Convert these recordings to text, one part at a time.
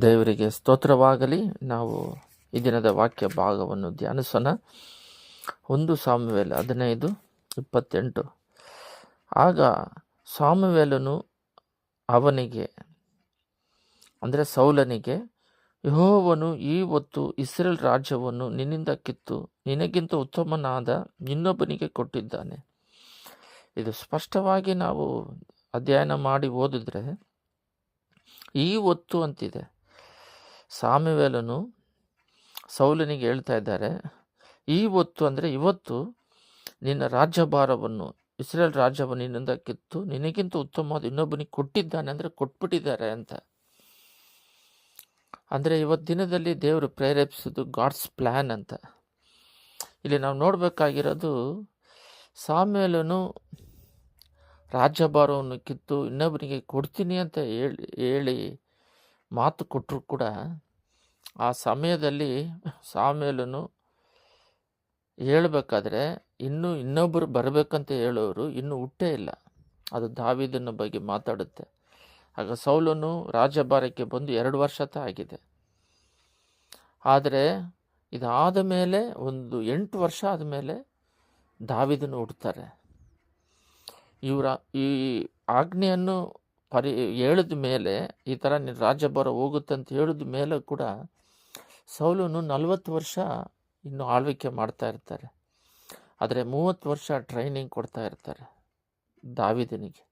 ದೇವರಿಗೆ ಸ್ತೋತ್ರವಾಗಲಿ. ನಾವು ಈ ದಿನದ ವಾಕ್ಯ ಭಾಗವನ್ನು ಧ್ಯಾನಿಸೋಣ. ಒಂದು ಸಾಮುವೇಲ್ ಹದಿನೈದು, ಇಪ್ಪತ್ತೆಂಟು. ಆಗ ಸಾಮುವೇಲನು ಅವನಿಗೆ, ಅಂದರೆ ಸೌಲನಿಗೆ, ಯಹೋವನು ಈ ಹೊತ್ತು ಇಸ್ರೇಲ್ ರಾಜ್ಯವನ್ನು ನಿನ್ನಿಂದ ಕಿತ್ತು, ನಿನಗಿಂತ ಉತ್ತಮನಾದ ಇನ್ನೊಬ್ಬನಿಗೆ ಕೊಟ್ಟಿದ್ದಾನೆ. ಇದು ಸ್ಪಷ್ಟವಾಗಿ ನಾವು ಅಧ್ಯಯನ ಮಾಡಿ ಓದಿದ್ರೆ ಈ ಹೊತ್ತು ಅಂತಿದೆ. ಸಾಮುವೇಲನು ಸೌಲನಿಗೆ ಹೇಳ್ತಾ ಇದ್ದಾರೆ, ಈ ಹೊತ್ತು ಅಂದರೆ ಇವತ್ತು ನಿನ್ನ ರಾಜ್ಯಭಾರವನ್ನು, ಇಸ್ರೇಲ್ ರಾಜ್ಯವನ್ನು ನಿನ್ನಿಂದ ಕಿತ್ತು ನಿನಗಿಂತ ಉತ್ತಮವಾದ ಇನ್ನೊಬ್ಬನಿಗೆ ಕೊಟ್ಟಿದ್ದಾನೆ ಅಂದರೆ ಕೊಟ್ಬಿಟ್ಟಿದ್ದಾರೆ ಅಂತ. ಅಂದರೆ ಇವತ್ತು ದಿನದಲ್ಲಿ ದೇವರು ಪ್ರೇರೇಪಿಸಿದ್ದು ಗಾಡ್ಸ್ ಪ್ಲ್ಯಾನ್ ಅಂತ. ಇಲ್ಲಿ ನಾವು ನೋಡಬೇಕಾಗಿರೋದು ಸಾಮೇಲನು ರಾಜ್ಯಭಾರವನ್ನು ಕಿತ್ತು ಇನ್ನೊಬ್ಬನಿಗೆ ಕೊಡ್ತೀನಿ ಅಂತ ಹೇಳಿ ಹೇಳಿ ಮಾತು ಕೊಟ್ಟರು ಕೂಡ ಆ ಸಮಯದಲ್ಲಿ ಸಾಮೇಲನು ಹೇಳಬೇಕಾದ್ರೆ ಇನ್ನೂ ಇನ್ನೊಬ್ಬರು ಬರಬೇಕಂತ ಹೇಳೋರು ಇನ್ನೂ ಹುಟ್ಟೇ ಇಲ್ಲ. ಅದು ದಾವಿದನ ಬಗ್ಗೆ ಮಾತಾಡುತ್ತೆ. ಆಗ ಸೌಲನು ರಾಜಭಾರಕ್ಕೆ ಬಂದು ಎರಡು ವರ್ಷ ತ ಆಗಿದೆ. ಆದರೆ ಇದಾದ ಮೇಲೆ ಒಂದು ಎಂಟು ವರ್ಷ ಆದಮೇಲೆ ದಾವಿದನು ಹುಡ್ತಾರೆ ಇವರ ಈ ಆಜ್ಞೆಯನ್ನು ಪರಿ, ಹೇಳಿದ ಮೇಲೆ ಈ ಥರ ನೀನು ರಾಜ್ಯಭಾರ ಹೋಗುತ್ತೆ ಅಂತ ಹೇಳಿದ ಮೇಲೆ ಕೂಡ ಸೌಲನು ನಲವತ್ತು ವರ್ಷ ಇನ್ನು ಆಳ್ವಿಕೆ ಮಾಡ್ತಾ ಇರ್ತಾರೆ. ಆದರೆ ಮೂವತ್ತು ವರ್ಷ ಟ್ರೈನಿಂಗ್ ಕೊಡ್ತಾ ಇರ್ತಾರೆ ದಾವಿದನಿಗೆ.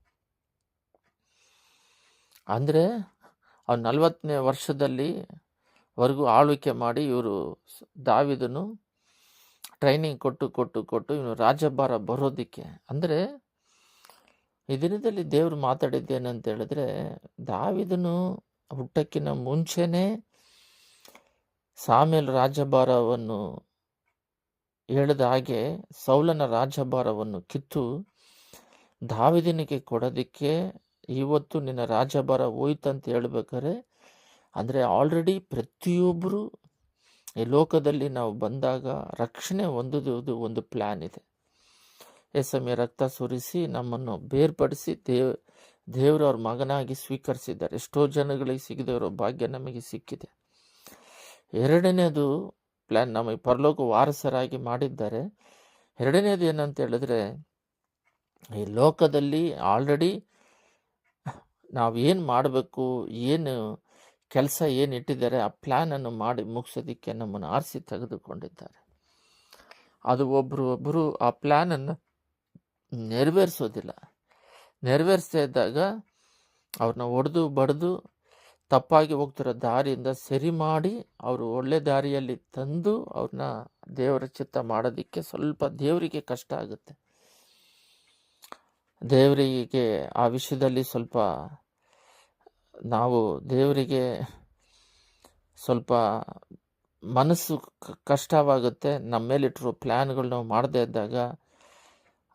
ಅಂದರೆ ಅವ್ನು ನಲವತ್ತನೇ ವರ್ಷದಲ್ಲಿ ವರೆಗೂ ಆಳ್ವಿಕೆ ಮಾಡಿ ಇವರು ದಾವಿದನು ಟ್ರೈನಿಂಗ್ ಕೊಟ್ಟು ಕೊಟ್ಟು ಕೊಟ್ಟು ಇವನು ರಾಜ್ಯಭಾರ ಬರೋದಕ್ಕೆ. ಅಂದರೆ ಈ ದಿನದಲ್ಲಿ ದೇವರು ಮಾತಾಡಿದ್ದೇನಂತ ಹೇಳಿದ್ರೆ, ದಾವಿದನು ಹುಟ್ಟಕ್ಕಿಂತ ಮುಂಚೆನೇ ಸಾಮೇಲ್ ರಾಜಭಾರವನ್ನು ಹೇಳಿದ ಹಾಗೆ ಸೌಲನ ರಾಜಭಾರವನ್ನು ಕಿತ್ತು ದಾವಿದನಿಗೆ ಕೊಡೋದಕ್ಕೆ ಇವತ್ತು ನಿನ್ನ ರಾಜ್ಯಭಾರ ಹೋಯ್ತಂತ ಹೇಳ್ಬೇಕಾದ್ರೆ, ಅಂದರೆ ಆಲ್ರೆಡಿ ಪ್ರತಿಯೊಬ್ಬರು ಈ ಲೋಕದಲ್ಲಿ ನಾವು ಬಂದಾಗ ರಕ್ಷಣೆ ಹೊಂದೋದು ಒಂದು ಪ್ಲ್ಯಾನ್ ಇದೆ. ಎಸಮೆ ರಕ್ತ ಸುರಿಸಿ ನಮ್ಮನ್ನು ಬೇರ್ಪಡಿಸಿ ದೇವ್, ದೇವರು ಅವ್ರ ಮಗನಾಗಿ ಸ್ವೀಕರಿಸಿದ್ದಾರೆ. ಎಷ್ಟೋ ಜನಗಳಿಗೆ ಸಿಗದವರ ಭಾಗ್ಯ ನಮಗೆ ಸಿಕ್ಕಿದೆ. ಎರಡನೇದು ಪ್ಲ್ಯಾನ್ ನಮಗೆ ಪರಲೋಕ ವಾರಸರಾಗಿ ಮಾಡಿದ್ದಾರೆ. ಎರಡನೇದು ಏನಂತ ಹೇಳಿದ್ರೆ, ಈ ಲೋಕದಲ್ಲಿ ಆಲ್ರೆಡಿ ಏನು ಮಾಡಬೇಕು, ಏನು ಕೆಲಸ ಏನು ಇಟ್ಟಿದ್ದಾರೆ, ಆ ಪ್ಲ್ಯಾನನ್ನು ಮಾಡಿ ಮುಗಿಸೋದಕ್ಕೆ ನಮ್ಮನ್ನು ಆರಿಸಿ ತೆಗೆದುಕೊಂಡಿದ್ದಾರೆ. ಅದು ಒಬ್ಬರು ಒಬ್ಬರು ಆ ಪ್ಲ್ಯಾನನ್ನು ನೆರವೇರಿಸೋದಿಲ್ಲ. ನೆರವೇರಿಸ್ತಾ ಇದ್ದಾಗ ಅವ್ರನ್ನ ಹೊಡೆದು ಬಡಿದು ತಪ್ಪಾಗಿ ಹೋಗ್ತಿರೋ ದಾರಿಯಿಂದ ಸರಿ ಮಾಡಿ ಅವರು ಒಳ್ಳೆ ದಾರಿಯಲ್ಲಿ ತಂದು ಅವ್ರನ್ನ ದೇವರ ಚಿತ್ತ ಮಾಡೋದಕ್ಕೆ ಸ್ವಲ್ಪ ದೇವರಿಗೆ ಕಷ್ಟ ಆಗುತ್ತೆ. ದೇವರಿಗೆ ಆ ವಿಷಯದಲ್ಲಿ ಸ್ವಲ್ಪ ನಾವು ದೇವರಿಗೆ ಸ್ವಲ್ಪ ಮನಸ್ಸು ಕಷ್ಟವಾಗುತ್ತೆ. ನಮ್ಮ ಮೇಲಿಟ್ಟಿರೋ ಪ್ಲ್ಯಾನ್ಗಳು ನಾವು ಮಾಡದೇ ಇದ್ದಾಗ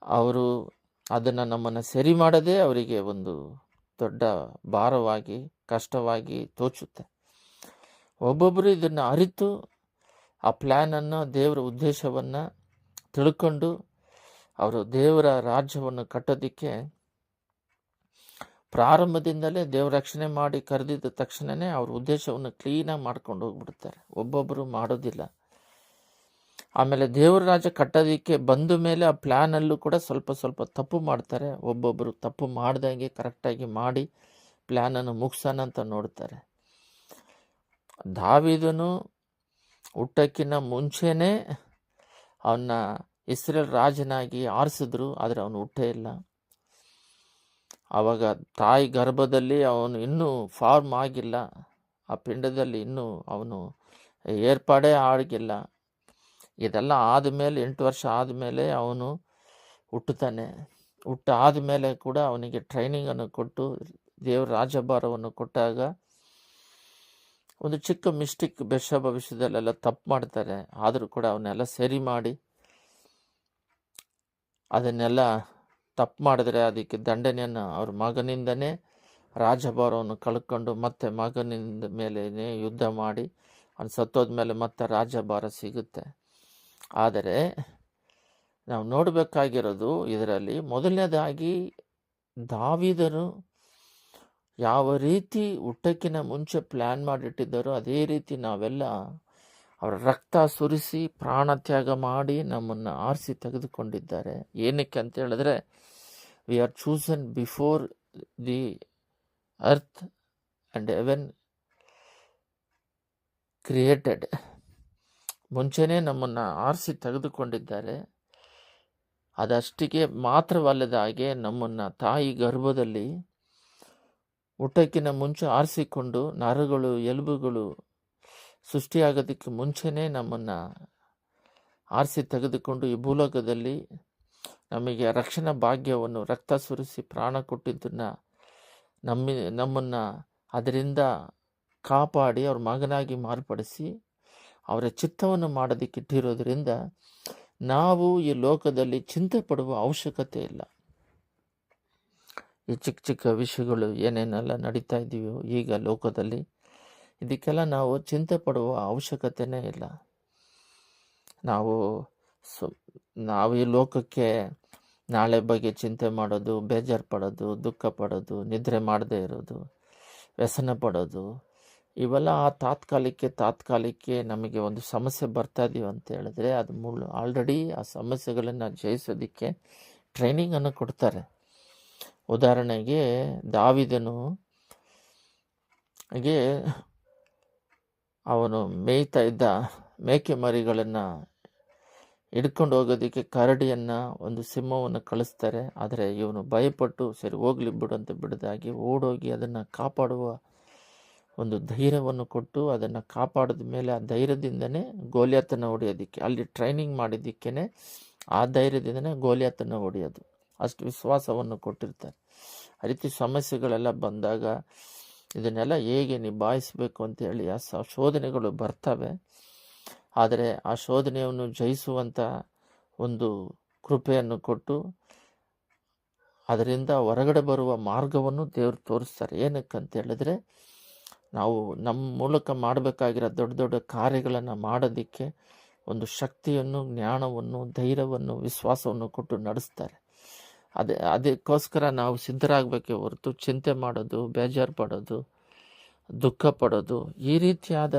ಅವರು ಅದನ್ನು ನಮ್ಮನ್ನು ಸರಿ ಮಾಡದೇ ಅವರಿಗೆ ಒಂದು ದೊಡ್ಡ ಭಾರವಾಗಿ, ಕಷ್ಟವಾಗಿ ತೋಚುತ್ತೆ. ಒಬ್ಬೊಬ್ಬರು ಇದನ್ನು ಅರಿತು, ಆ ಪ್ಲ್ಯಾನನ್ನು ದೇವರ ಉದ್ದೇಶವನ್ನು ತಿಳ್ಕೊಂಡು ಅವರು ದೇವರ ರಾಜ್ಯವನ್ನು ಕಟ್ಟೋದಕ್ಕೆ ಪ್ರಾರಂಭದಿಂದಲೇ ದೇವ್ರ ರಕ್ಷಣೆ ಮಾಡಿ ಕರೆದಿದ್ದ ತಕ್ಷಣವೇ ಅವ್ರ ಉದ್ದೇಶವನ್ನು ಕ್ಲೀನಾಗಿ ಮಾಡ್ಕೊಂಡು ಹೋಗ್ಬಿಡ್ತಾರೆ. ಒಬ್ಬೊಬ್ಬರು ಮಾಡೋದಿಲ್ಲ. ಆಮೇಲೆ ದೇವರ ರಾಜ ಕಟ್ಟೋದಕ್ಕೆ ಬಂದ ಮೇಲೆ ಆ ಪ್ಲ್ಯಾನಲ್ಲೂ ಕೂಡ ಸ್ವಲ್ಪ ಸ್ವಲ್ಪ ತಪ್ಪು ಮಾಡ್ತಾರೆ. ಒಬ್ಬೊಬ್ಬರು ತಪ್ಪು ಮಾಡ್ದಂಗೆ ಕರೆಕ್ಟಾಗಿ ಮಾಡಿ ಪ್ಲ್ಯಾನನ್ನು ಮುಗಿಸೋಣ ಅಂತ ನೋಡ್ತಾರೆ. ದಾವಿದನು ಹುಟ್ಟಕ್ಕಿಂತ ಮುಂಚೆನೇ ಅವನ್ನ ಇಸ್ರೇಲ್ ರಾಜನಾಗಿ ಆರಿಸಿದ್ರು, ಆದರೆ ಅವನು ಹುಟ್ಟೇ ಇಲ್ಲ. ಆವಾಗ ತಾಯಿ ಗರ್ಭದಲ್ಲಿ ಅವನು ಇನ್ನೂ ಫಾರ್ಮ್ ಆಗಿಲ್ಲ. ಆ ಪಿಂಡದಲ್ಲಿ ಇನ್ನೂ ಅವನು ಏರ್ಪಾಡೇ ಆಗಿಲ್ಲ. ಇದೆಲ್ಲ ಆದಮೇಲೆ ಎಂಟು ವರ್ಷ ಆದಮೇಲೆ ಅವನು ಹುಟ್ಟುತ್ತಾನೆ. ಹುಟ್ಟ ಆದಮೇಲೆ ಕೂಡ ಅವನಿಗೆ ಟ್ರೈನಿಂಗನ್ನು ಕೊಟ್ಟು ದೇವರ ರಾಜಭಾರವನ್ನು ಕೊಟ್ಟಾಗ ಒಂದು ಚಿಕ್ಕ ಮಿಸ್ಟಿಕ್ ಬೆಶ ಭವಿಷ್ಯದಲ್ಲೆಲ್ಲ ತಪ್ಪು ಮಾಡ್ತಾರೆ. ಆದರೂ ಕೂಡ ಅವನ್ನೆಲ್ಲ ಸರಿ ಮಾಡಿ ಅದನ್ನೆಲ್ಲ ತಪ್ಪು ಮಾಡಿದ್ರೆ ಅದಕ್ಕೆ ದಂಡನೆಯನ್ನು ಅವ್ರ ಮಗನಿಂದನೇ ರಾಜಭಾರವನ್ನು ಕಳ್ಕೊಂಡು ಮತ್ತೆ ಮಗನಿಂದ ಮೇಲೆ ಯುದ್ಧ ಮಾಡಿ ಅವ್ನು ಸತ್ತೋದ ಮೇಲೆ ಮತ್ತೆ ರಾಜಭಾರ ಸಿಗುತ್ತೆ. ಆದರೆ ನಾವು ನೋಡಬೇಕಾಗಿರೋದು ಇದರಲ್ಲಿ ಮೊದಲನೇದಾಗಿ ದಾವಿದರು ಯಾವ ರೀತಿ ಊಟಕ್ಕಿನ ಮುಂಚೆ ಪ್ಲ್ಯಾನ್ ಮಾಡಿಟ್ಟಿದ್ದಾರೋ ಅದೇ ರೀತಿ ನಾವೆಲ್ಲ ಅವರ ರಕ್ತ ಸುರಿಸಿ ಪ್ರಾಣ ತ್ಯಾಗ ಮಾಡಿ ನಮ್ಮನ್ನು ಆರಿಸಿ ತೆಗೆದುಕೊಂಡಿದ್ದಾರೆ. ಏನಕ್ಕೆ ಅಂತ ಹೇಳಿದ್ರೆ we are chosen before the earth and even created ಮುಂಚೆನೇ ನಮ್ಮನ್ನು ಆರಿಸಿ ತೆಗೆದುಕೊಂಡಿದ್ದಾರೆ. ಅದಷ್ಟಿಗೆ ಮಾತ್ರವಲ್ಲದ ಹಾಗೆ ನಮ್ಮನ್ನು ತಾಯಿ ಗರ್ಭದಲ್ಲಿ ಊಟಕ್ಕಿನ ಮುಂಚೆ ಆರಿಸಿಕೊಂಡು ನರಗಳು, ಎಲುಬುಗಳು ಸೃಷ್ಟಿಯಾಗೋದಕ್ಕೆ ಮುಂಚೆನೇ ನಮ್ಮನ್ನು ಆರಿಸಿ ತೆಗೆದುಕೊಂಡು ಈ ಭೂಲೋಕದಲ್ಲಿ ನಮಗೆ ರಕ್ಷಣಾ ಭಾಗ್ಯವನ್ನು, ರಕ್ತ ಸುರಿಸಿ ಪ್ರಾಣ ಕೊಟ್ಟಿದ್ದನ್ನು ನಮ್ಮ, ನಮ್ಮನ್ನು ಅದರಿಂದ ಕಾಪಾಡಿ ಅವ್ರ ಮಗನಾಗಿ ಮಾರ್ಪಡಿಸಿ ಅವರ ಚಿತ್ತವನ್ನು ಮಾಡೋದಕ್ಕೆ ಇಟ್ಟಿರೋದ್ರಿಂದ ನಾವು ಈ ಲೋಕದಲ್ಲಿ ಚಿಂತೆ ಪಡುವ ಅವಶ್ಯಕತೆ ಇಲ್ಲ. ಈ ಚಿಕ್ಕ ಚಿಕ್ಕ ವಿಷಯಗಳು ಏನೇನೆಲ್ಲ ನಡೀತಾ ಇದ್ದೀವೋ ಈಗ ಲೋಕದಲ್ಲಿ ಇದಕ್ಕೆಲ್ಲ ನಾವು ಚಿಂತೆ ಪಡುವ ಅವಶ್ಯಕತೆನೇ ಇಲ್ಲ. ನಾವು ಸು, ನಾವು ಈ ಲೋಕಕ್ಕೆ ನಾಳೆ ಬಗ್ಗೆ ಚಿಂತೆ ಮಾಡೋದು ಬೇಜಾರು ಪಡೋದು ದುಃಖ ಪಡೋದು, ನಿದ್ರೆ ಮಾಡದೇ ಇರೋದು, ವ್ಯಸನ ಪಡೋದು ಇವೆಲ್ಲ ಆ ತಾತ್ಕಾಲಿಕೆ ತಾತ್ಕಾಲಿಕೆ ನಮಗೆ ಒಂದು ಸಮಸ್ಯೆ ಬರ್ತಾ ಇದೀವಿ ಅಂತ ಹೇಳಿದ್ರೆ ಅದು ಮುಳ್ಳು ಆಲ್ರೆಡಿ ಆ ಸಮಸ್ಯೆಗಳನ್ನು ಜಯಿಸೋದಕ್ಕೆ ಟ್ರೈನಿಂಗನ್ನು ಕೊಡ್ತಾರೆ. ಉದಾಹರಣೆಗೆ ದಾವಿದನು ಗೆ ಅವನು ಮೇಯ್ತಾ ಇದ್ದ ಮೇಕೆ ಮರಿಗಳನ್ನು ಹಿಡ್ಕೊಂಡು ಹೋಗೋದಕ್ಕೆ ಕರಡಿಯನ್ನು ಒಂದು ಸಿಂಹವನ್ನು ಕಳಿಸ್ತಾರೆ. ಆದರೆ ಇವನು ಭಯಪಟ್ಟು ಸರಿ ಹೋಗ್ಲಿ ಬಿಡು ಅಂತ ಬಿಡದಾಗಿ ಓಡೋಗಿ ಅದನ್ನು ಕಾಪಾಡುವ ಒಂದು ಧೈರ್ಯವನ್ನು ಕೊಟ್ಟು ಅದನ್ನು ಕಾಪಾಡಿದ ಮೇಲೆ ಆ ಧೈರ್ಯದಿಂದನೇ ಗೋಲಿಯಾತನ ಹೊಡೆಯೋದಕ್ಕೆ, ಅಲ್ಲಿ ಟ್ರೈನಿಂಗ್ ಮಾಡಿದ್ದಕ್ಕೇ ಆ ಧೈರ್ಯದಿಂದನೇ ಗೋಲಿಯಾತನ ಹೊಡೆಯೋದು. ಅಷ್ಟು ವಿಶ್ವಾಸವನ್ನು ಕೊಟ್ಟಿರ್ತಾರೆ. ಆ ರೀತಿ ಸಮಸ್ಯೆಗಳೆಲ್ಲ ಬಂದಾಗ ಇದನ್ನೆಲ್ಲ ಹೇಗೆ ನಿಭಾಯಿಸಬೇಕು ಅಂತೇಳಿ ಆ ಶೋಧನೆಗಳು ಬರ್ತವೆ. ಆದರೆ ಆ ಶೋಧನೆಯನ್ನು ಜಯಿಸುವಂಥ ಒಂದು ಕೃಪೆಯನ್ನು ಕೊಟ್ಟು ಅದರಿಂದ ಹೊರಗಡೆ ಬರುವ ಮಾರ್ಗವನ್ನು ದೇವರು ತೋರಿಸ್ತಾರೆ. ಏನಕ್ಕಂತ ಹೇಳಿದ್ರೆ ನಾವು ನಮ್ಮ ಮೂಲಕ ಮಾಡಬೇಕಾಗಿರೋ ದೊಡ್ಡ ದೊಡ್ಡ ಕಾರ್ಯಗಳನ್ನು ಮಾಡೋದಕ್ಕೆ ಒಂದು ಶಕ್ತಿಯನ್ನು, ಜ್ಞಾನವನ್ನು, ಧೈರ್ಯವನ್ನು, ವಿಶ್ವಾಸವನ್ನು ಕೊಟ್ಟು ನಡೆಸ್ತಾರೆ. ಅದೇ, ಅದಕ್ಕೋಸ್ಕರ ನಾವು ಸಿದ್ಧರಾಗಬೇಕೆ ಹೊರತು ಚಿಂತೆ ಮಾಡೋದು ಬೇಜಾರು ಪಡೋದು ದುಃಖ ಪಡೋದು, ಈ ರೀತಿಯಾದ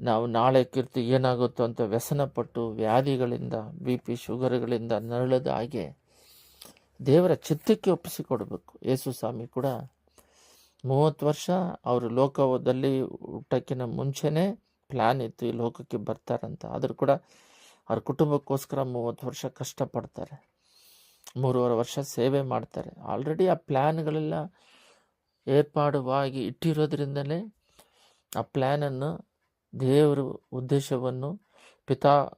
ನಾವು ನಾಳೆ ಕೀರ್ತಿ ಏನಾಗುತ್ತೋ ಅಂತ ವ್ಯಸನಪಟ್ಟು ವ್ಯಾಧಿಗಳಿಂದ, ಬಿ ಪಿ ಶುಗರ್ಗಳಿಂದ ನರಳದ ಹಾಗೆ ದೇವರ ಚಿತ್ತಕ್ಕೆ ಒಪ್ಪಿಸಿಕೊಡ್ಬೇಕು. ಯೇಸು ಸ್ವಾಮಿ ಕೂಡ ಮೂವತ್ತು ವರ್ಷ, ಅವರು ಲೋಕದಲ್ಲಿ ಊಟಕ್ಕಿಂತ ಮುಂಚೆನೇ ಪ್ಲ್ಯಾನ್ ಇತ್ತು ಈ ಲೋಕಕ್ಕೆ ಬರ್ತಾರಂತ. ಆದರೂ ಕೂಡ ಅವ್ರ ಕುಟುಂಬಕ್ಕೋಸ್ಕರ ಮೂವತ್ತು ವರ್ಷ ಕಷ್ಟಪಡ್ತಾರೆ. ಮೂರುವರೆ ವರ್ಷ ಸೇವೆ ಮಾಡ್ತಾರೆ. ಆಲ್ರೆಡಿ ಆ ಪ್ಲ್ಯಾನ್ಗಳೆಲ್ಲ ಏರ್ಪಾಡುವಾಗಿ ಇಟ್ಟಿರೋದ್ರಿಂದಲೇ ಆ ಪ್ಲ್ಯಾನನ್ನು ದೇವರು ಉದ್ದೇಶವನ್ನು ಪಿತಾ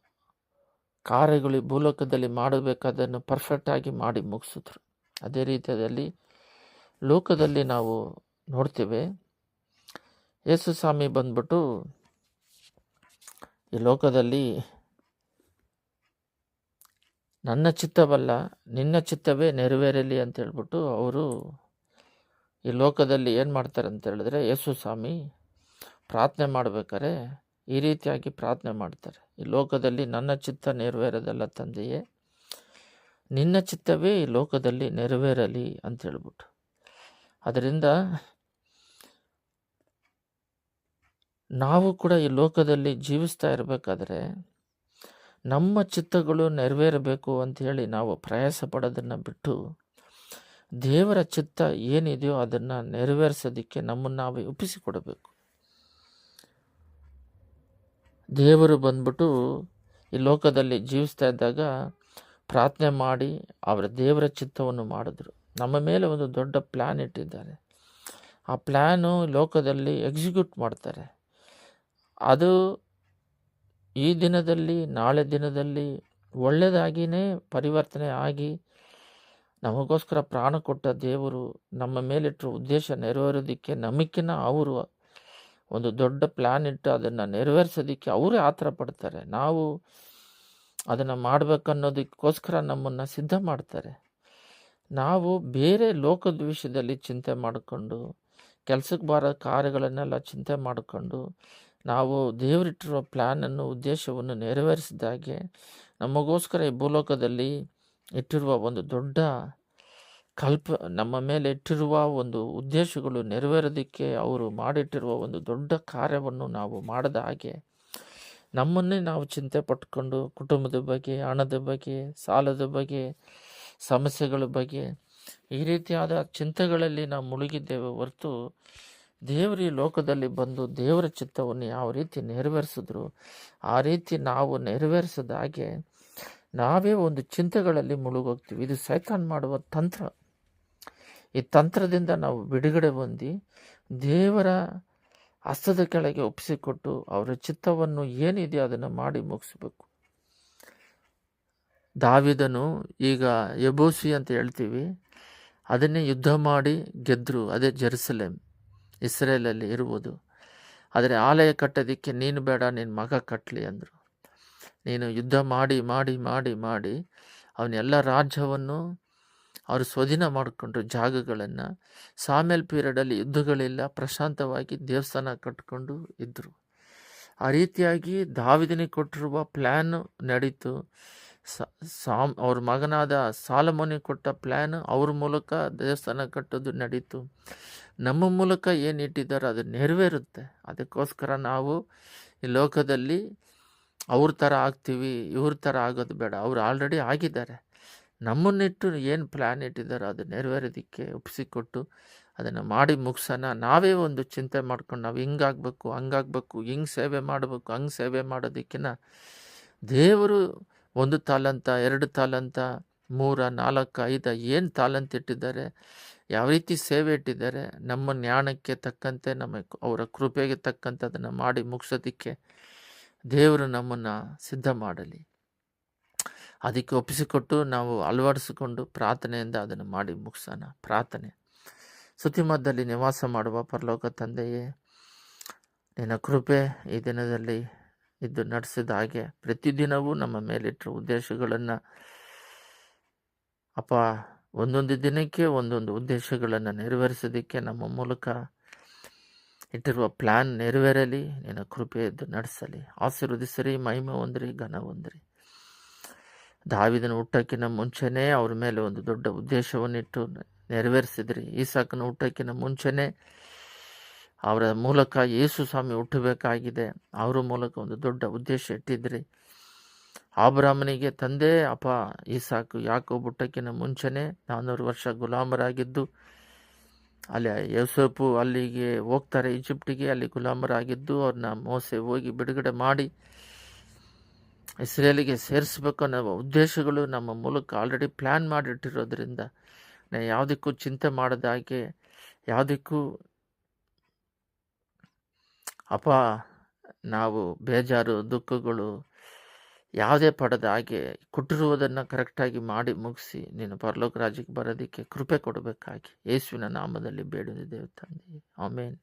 ಕಾರ್ಯಗಳು ಭೂಲೋಕದಲ್ಲಿ ಮಾಡಬೇಕಾದನ್ನು ಪರ್ಫೆಕ್ಟಾಗಿ ಮಾಡಿ ಮುಗಿಸಿದ್ರು. ಅದೇ ರೀತಿಯಲ್ಲಿ ಲೋಕದಲ್ಲಿ ನಾವು ನೋಡ್ತೇವೆ. ಯೇಸು ಸ್ವಾಮಿ ಬಂದ್ಬಿಟ್ಟು ಈ ಲೋಕದಲ್ಲಿ ನನ್ನ ಚಿತ್ತವಲ್ಲ, ನಿನ್ನ ಚಿತ್ತವೇ ನೆರವೇರಲಿ ಅಂತ ಹೇಳ್ಬಿಟ್ಟು ಅವರು ಈ ಲೋಕದಲ್ಲಿ ಏನು ಮಾಡ್ತಾರೆ ಅಂತ ಹೇಳಿದ್ರೆ ಯೇಸು ಸ್ವಾಮಿ ಪ್ರಾರ್ಥನೆ ಮಾಡಬೇಕಾರೆ ಈ ರೀತಿಯಾಗಿ ಪ್ರಾರ್ಥನೆ ಮಾಡ್ತಾರೆ. ಈ ಲೋಕದಲ್ಲಿ ನನ್ನ ಚಿತ್ತ ನೆರವೇರೋದಲ್ಲ ತಂದೆಯೇ, ನಿನ್ನ ಚಿತ್ತವೇ ಈ ಲೋಕದಲ್ಲಿ ನೆರವೇರಲಿ ಅಂತ ಹೇಳ್ಬಿಟ್ಟು. ಅದರಿಂದ ನಾವು ಕೂಡ ಈ ಲೋಕದಲ್ಲಿ ಜೀವಿಸ್ತಾ ಇರಬೇಕಾದ್ರೆ ನಮ್ಮ ಚಿತ್ತಗಳು ನೆರವೇರಬೇಕು ಅಂತ ಹೇಳಿ ನಾವು ಪ್ರಯಾಸ ಪಡೋದನ್ನು ಬಿಟ್ಟು ದೇವರ ಚಿತ್ತ ಏನಿದೆಯೋ ಅದನ್ನು ನೆರವೇರಿಸೋದಕ್ಕೆ ನಮ್ಮನ್ನು ನಾವು ಒಪ್ಪಿಸಿಕೊಡಬೇಕು ದೇವರು ಬಂದ್ಬಿಟ್ಟು ಈ ಲೋಕದಲ್ಲಿ ಜೀವಿಸ್ತಾ ಇದ್ದಾಗ ಪ್ರಾರ್ಥನೆ ಮಾಡಿ ಅವರ ದೇವರ ಚಿತ್ತವನ್ನು ಮಾಡಿದ್ರು. ನಮ್ಮ ಮೇಲೆ ಒಂದು ದೊಡ್ಡ ಪ್ಲ್ಯಾನ್ ಇಟ್ಟಿದ್ದಾರೆ. ಆ ಪ್ಲ್ಯಾನು ಲೋಕದಲ್ಲಿ ಎಕ್ಸಿಕ್ಯೂಟ್ ಮಾಡ್ತಾರೆ. ಅದು ಈ ದಿನದಲ್ಲಿ, ನಾಳೆ ದಿನದಲ್ಲಿ ಒಳ್ಳೆಯದಾಗಿಯೇ ಪರಿವರ್ತನೆ ಆಗಿ ನಮಗೋಸ್ಕರ ಪ್ರಾಣ ಕೊಟ್ಟ ದೇವರು ನಮ್ಮ ಮೇಲಿಟ್ಟರು ಉದ್ದೇಶ ನೆರವೇರೋದಕ್ಕೆ ನಮಗಿನ ಅವರು ಒಂದು ದೊಡ್ಡ ಪ್ಲ್ಯಾನ್ ಇಟ್ಟು ಅದನ್ನು ನೆರವೇರಿಸೋದಕ್ಕೆ ಅವರೇ ಆತರ ಪಡ್ತಾರೆ. ನಾವು ಅದನ್ನು ಮಾಡಬೇಕನ್ನೋದಕ್ಕೋಸ್ಕರ ನಮ್ಮನ್ನು ಸಿದ್ಧ ಮಾಡ್ತಾರೆ. ನಾವು ಬೇರೆ ಲೋಕದ ವಿಷಯದಲ್ಲಿ ಚಿಂತೆ ಮಾಡಿಕೊಂಡು, ಕೆಲಸಕ್ಕೆ ಬಾರೋ ಕಾರ್ಯಗಳನ್ನೆಲ್ಲ ಚಿಂತೆ ಮಾಡಿಕೊಂಡು ನಾವು ದೇವರಿಟ್ಟಿರುವ ಪ್ಲ್ಯಾನನ್ನು ಉದ್ದೇಶವನ್ನು ನೆರವೇರಿಸಿದಾಗೆ ನಮಗೋಸ್ಕರ ಈ ಭೂಲೋಕದಲ್ಲಿ ಇಟ್ಟಿರುವ ಒಂದು ದೊಡ್ಡ ಕಲ್ಪ, ನಮ್ಮ ಮೇಲೆ ಇಟ್ಟಿರುವ ಒಂದು ಉದ್ದೇಶಗಳು ನೆರವೇರೋದಕ್ಕೆ ಅವರು ಮಾಡಿಟ್ಟಿರುವ ಒಂದು ದೊಡ್ಡ ಕಾರ್ಯವನ್ನು ನಾವು ಮಾಡದ ಹಾಗೆ ನಮ್ಮನ್ನೇ ನಾವು ಚಿಂತೆ ಪಟ್ಕೊಂಡು ಕುಟುಂಬದ ಬಗ್ಗೆ, ಹಣದ ಬಗ್ಗೆ, ಸಾಲದ ಬಗ್ಗೆ, ಸಮಸ್ಯೆಗಳ ಬಗ್ಗೆ ಈ ರೀತಿಯಾದ ಚಿಂತೆಗಳಲ್ಲಿ ನಾವು ಮುಳುಗಿದ್ದೇವೆ ಹೊರತು ದೇವರು ಈ ಲೋಕದಲ್ಲಿ ಬಂದು ದೇವರ ಚಿತ್ತವನ್ನು ಯಾವ ರೀತಿ ನೆರವೇರಿಸಿದ್ರು, ಆ ರೀತಿ ನಾವು ನೆರವೇರಿಸದ ಹಾಗೆ ನಾವೇ ಒಂದು ಚಿಂತೆಗಳಲ್ಲಿ ಮುಳುಗೋಗ್ತೀವಿ. ಇದು ಸೈತಾನ್ ಮಾಡುವ ತಂತ್ರ. ಈ ತಂತ್ರದಿಂದ ನಾವು ಬಿಡುಗಡೆ ಹೊಂದಿ ದೇವರ ಹಸ್ತದ ಕೆಳಗೆ ಒಪ್ಪಿಸಿಕೊಟ್ಟು ಅವರ ಚಿತ್ತವನ್ನು ಏನಿದೆ ಅದನ್ನು ಮಾಡಿ ಮುಗಿಸ್ಬೇಕು. ದಾವಿದನು ಈಗ ಎಬೋಸಿ ಅಂತ ಹೇಳ್ತೀವಿ. ಅದನ್ನೇ ಯುದ್ಧ ಮಾಡಿ ಗೆದ್ದರು ಅದೇ ಜೆರುಸಲೇಮ್. ಇಸ್ರೇಲಲ್ಲಿ ಇರುವುದು. ಆದರೆ ಆಲಯ ಕಟ್ಟೋದಕ್ಕೆ ನೀನು ಬೇಡ, ನಿನ್ನ ಮಗ ಕಟ್ಟಲಿ ಅಂದರು. ನೀನು ಯುದ್ಧ ಮಾಡಿ ಮಾಡಿ ಮಾಡಿ ಮಾಡಿ ಅವನೆಲ್ಲ ರಾಜ್ಯವನ್ನು ಅವರು ಸ್ವಾಧೀನ ಮಾಡಿಕೊಂಡ್ರು, ಜಾಗಗಳನ್ನು. ಸಾಮೇಲ್ ಪೀರಿಯಡಲ್ಲಿ ಯುದ್ಧಗಳಿಲ್ಲ, ಪ್ರಶಾಂತವಾಗಿ ದೇವಸ್ಥಾನ ಕಟ್ಕೊಂಡು ಇದ್ದರು ಆ ರೀತಿಯಾಗಿ ದಾವಿದನಿಗೆ ಕೊಟ್ಟಿರುವ ಪ್ಲ್ಯಾನ್ ನಡೀತು. ಸಾಮ್, ಅವ್ರ ಮಗನಾದ ಸಾಲಮೋನಿಗೆ ಕೊಟ್ಟ ಪ್ಲ್ಯಾನ್ ಅವ್ರ ಮೂಲಕ ದೇವಸ್ಥಾನ ಕಟ್ಟೋದು ನಡೀತು. ನಮ್ಮ ಮೂಲಕ ಏನು ಇಟ್ಟಿದ್ದಾರೋ ಅದು ನೆರವೇರುತ್ತೆ. ಅದಕ್ಕೋಸ್ಕರ ನಾವು ಈ ಲೋಕದಲ್ಲಿ ಅವ್ರ ಥರ ಆಗ್ತೀವಿ, ಇವ್ರ ಥರ ಆಗೋದು ಬೇಡ. ಅವ್ರು ಆಲ್ರೆಡಿ ಆಗಿದ್ದಾರೆ. ನಮ್ಮನ್ನಿಟ್ಟು ಏನು ಪ್ಲ್ಯಾನ್ ಇಟ್ಟಿದ್ದಾರೋ ಅದು ನೆರವೇರೋದಕ್ಕೆ ಒಪ್ಪಿಸಿಕೊಟ್ಟು ಅದನ್ನು ಮಾಡಿ ಮುಗಿಸೋಣ. ನಾವೇ ಒಂದು ಚಿಂತೆ ಮಾಡ್ಕೊಂಡು ನಾವು ಹಿಂಗಾಗಬೇಕು ಹಂಗಾಗಬೇಕು ಹಿಂಗೆ ಸೇವೆ ಮಾಡಬೇಕು, ಹಂಗೆ ಸೇವೆ ಮಾಡೋದಕ್ಕಿಂತ ದೇವರು ಒಂದು ತಾಲಂತ, ಎರಡು ತಾಲಂತ, ಮೂರ, ನಾಲ್ಕು, ಐದು ಏನು ತಾಲಂತ ಇಟ್ಟಿದ್ದಾರೆ ಯಾವ ರೀತಿ ಸೇವೆ ಇಟ್ಟಿದ್ದಾರೆ, ನಮ್ಮ ಜ್ಞಾನಕ್ಕೆ ತಕ್ಕಂತೆ, ನಮ್ಮ ಅವರ ಕೃಪೆಗೆ ತಕ್ಕಂತೆ ಅದನ್ನು ಮಾಡಿ ಮುಗಿಸೋದಕ್ಕೆ ದೇವರು ನಮ್ಮನ್ನು ಸಿದ್ಧ ಮಾಡಲಿ. ಅದಕ್ಕೆ ಒಪ್ಪಿಸಿಕೊಟ್ಟು ನಾವು ಅಳವಡಿಸಿಕೊಂಡು ಪ್ರಾರ್ಥನೆಯಿಂದ ಅದನ್ನು ಮಾಡಿ ಮುಗಿಸೋಣ. ಪ್ರಾರ್ಥನೆ. ಸುತಿಮದ್ದಲ್ಲಿ ನಿವಾಸ ಮಾಡುವ ಪರಲೋಕ ತಂದೆಯೇ, ನಿನ್ನ ಕೃಪೆ ಈ ದಿನದಲ್ಲಿ ಇದ್ದು ನಡೆಸಿದ ಹಾಗೆ ಪ್ರತಿದಿನವೂ ನಮ್ಮ ಮೇಲಿಟ್ಟರು ಉದ್ದೇಶಗಳನ್ನು ಅಪ್ಪ ಒಂದೊಂದು ದಿನಕ್ಕೆ ಒಂದೊಂದು ಉದ್ದೇಶಗಳನ್ನು ನೆರವೇರಿಸೋದಕ್ಕೆ ನಮ್ಮ ಮೂಲಕ ಇಟ್ಟಿರುವ ಪ್ಲ್ಯಾನ್ ನೆರವೇರಲಿ, ನಿನ್ನ ಕೃಪೆ ಇದ್ದು ನಡೆಸಲಿ. ಆಶೀರ್ವದಿಸರಿ ಮಹಿಮೆ ಒಂದ್ರಿ ಘನ ಒಂದ್ರಿ ದಾವಿದನ ಊಟಕ್ಕಿನ ಮುಂಚೆನೇ ಅವ್ರ ಮೇಲೆ ಒಂದು ದೊಡ್ಡ ಉದ್ದೇಶವನ್ನಿಟ್ಟು ನೆರವೇರಿಸಿದ್ರಿ. ಈಸಾಕನ ಊಟಕ್ಕಿನ ಮುಂಚೆನೇ ಅವರ ಮೂಲಕ ಯೇಸು ಸ್ವಾಮಿ ಹುಟ್ಟಬೇಕಾಗಿದೆ. ಅವರ ಮೂಲಕ ಒಂದು ದೊಡ್ಡ ಉದ್ದೇಶ ಇಟ್ಟಿದ್ರಿ. ಆಬ್ರಾಹ್ಮನಿಗೆ ತಂದೆ, ಅಪ್ಪ ಸಾಕು ಯಾಕೋ ಬುಟ್ಟಕ್ಕಿನ ಮುಂಚೆನೇ ನಾನ್ನೂರು ವರ್ಷ ಗುಲಾಮರಾಗಿದ್ದು, ಅಲ್ಲಿ ಯೋಸೇಪು ಅಲ್ಲಿಗೆ ಹೋಗ್ತಾರೆ, ಈಜಿಪ್ಟಿಗೆ ಅಲ್ಲಿ ಗುಲಾಮರಾಗಿದ್ದು, ಅವ್ರನ್ನ ಮೋಸೆ ಹೋಗಿ ಬಿಡುಗಡೆ ಮಾಡಿ ಇಸ್ರೇಲಿಗೆ ಸೇರಿಸ್ಬೇಕು ಅನ್ನೋ ಉದ್ದೇಶಗಳು ನಮ್ಮ ಮೂಲಕ ಆಲ್ರೆಡಿ ಪ್ಲ್ಯಾನ್ ಮಾಡಿಟ್ಟಿರೋದ್ರಿಂದ, ನಾ ಯಾವುದಕ್ಕೂ ಚಿಂತೆ ಮಾಡದ ಯಾವುದಕ್ಕೂ ಅಪ್ಪ, ನಾವು ಬೇಜಾರು, ದುಃಖಗಳು ಯಾವುದೇ ಪಡೆದ ಹಾಗೆ ಕೊಟ್ಟಿರುವುದನ್ನು ಕರೆಕ್ಟಾಗಿ ಮಾಡಿ ಮುಗಿಸಿ ನೀನು ಪರಲೋಕ ರಾಜ್ಯಕ್ಕೆ ಬರೋದಕ್ಕೆ ಕೃಪೆ ಕೊಡಬೇಕಾಗಿ ಯೇಸುವಿನ ನಾಮದಲ್ಲಿ ಬೇಡಿದ್ದೇವೆ ತಂದೆ. ಆಮೇನ್.